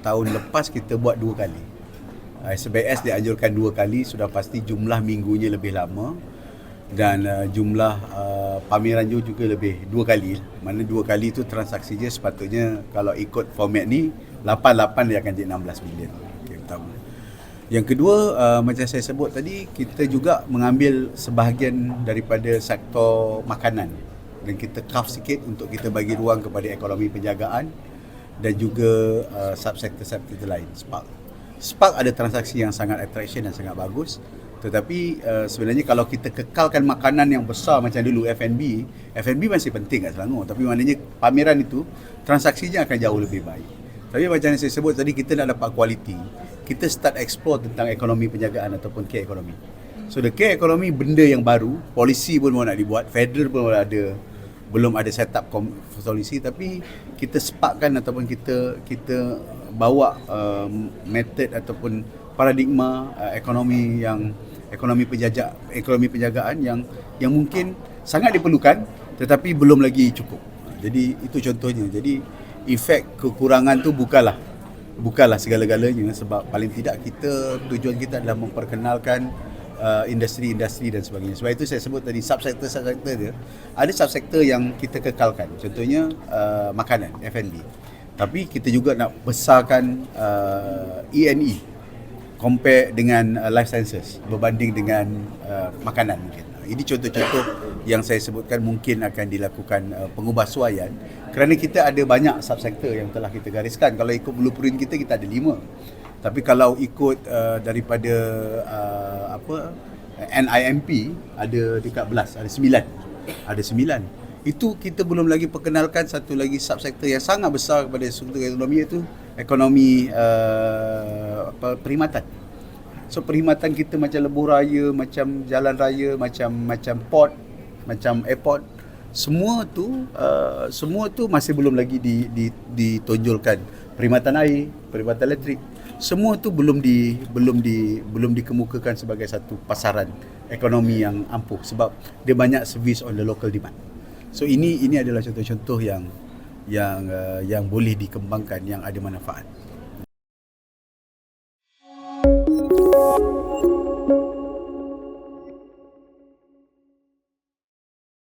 tahun lepas kita buat dua kali. SBS dianjurkan dua kali sudah pasti jumlah minggunya lebih lama dan uh, jumlah uh, pameran juga lebih dua kali. Mana dua kali tu transaksinya sepatutnya kalau ikut format ni 88 dia akan jadi 16 bilion. Okay, pertama. Yang kedua uh, macam saya sebut tadi kita juga mengambil sebahagian daripada sektor makanan dan kita carve sikit untuk kita bagi ruang kepada ekonomi penjagaan dan juga uh, subsektor-sektor lain Spark. Spark ada transaksi yang sangat attraction dan sangat bagus tetapi uh, sebenarnya kalau kita kekalkan makanan yang besar macam dulu F&B, F&B masih penting kat Selangor tapi maknanya pameran itu transaksinya akan jauh lebih baik. Tapi macam yang saya sebut tadi kita nak dapat kualiti, kita start explore tentang ekonomi penjagaan ataupun care ekonomi. So the care ekonomi benda yang baru, polisi pun mau nak dibuat, federal pun ada belum ada setup solusi tapi kita sepakkan ataupun kita kita bawa uh, method ataupun paradigma uh, ekonomi yang ekonomi penjajak ekonomi penjagaan yang yang mungkin sangat diperlukan tetapi belum lagi cukup. Jadi itu contohnya. Jadi efek kekurangan tu bukanlah bukanlah segala-galanya sebab paling tidak kita tujuan kita adalah memperkenalkan uh, industri-industri dan sebagainya. Sebab itu saya sebut tadi subsektor-subsektor dia ada subsektor yang kita kekalkan. Contohnya uh, makanan F&B. Tapi kita juga nak besarkan uh, E&E compare dengan uh, life sciences berbanding dengan uh, makanan mungkin. Ini contoh-contoh yang saya sebutkan mungkin akan dilakukan uh, pengubahsuaian kerana kita ada banyak subsektor yang telah kita gariskan. Kalau ikut blueprint kita kita ada lima. Tapi kalau ikut uh, daripada uh, apa NIMP ada dekat belas, ada sembilan. Ada sembilan. Itu kita belum lagi perkenalkan satu lagi subsektor yang sangat besar kepada sektor ekonomi iaitu ekonomi uh, apa perkhidmatan. So perkhidmatan kita macam lebuh raya, macam jalan raya, macam macam port, macam airport, semua tu uh, semua tu masih belum lagi di, di, ditonjolkan perkhidmatan air, perkhidmatan elektrik semua tu belum di belum di belum dikemukakan sebagai satu pasaran ekonomi yang ampuh sebab dia banyak service on the local demand. So ini ini adalah contoh-contoh yang yang uh, yang boleh dikembangkan yang ada manfaat.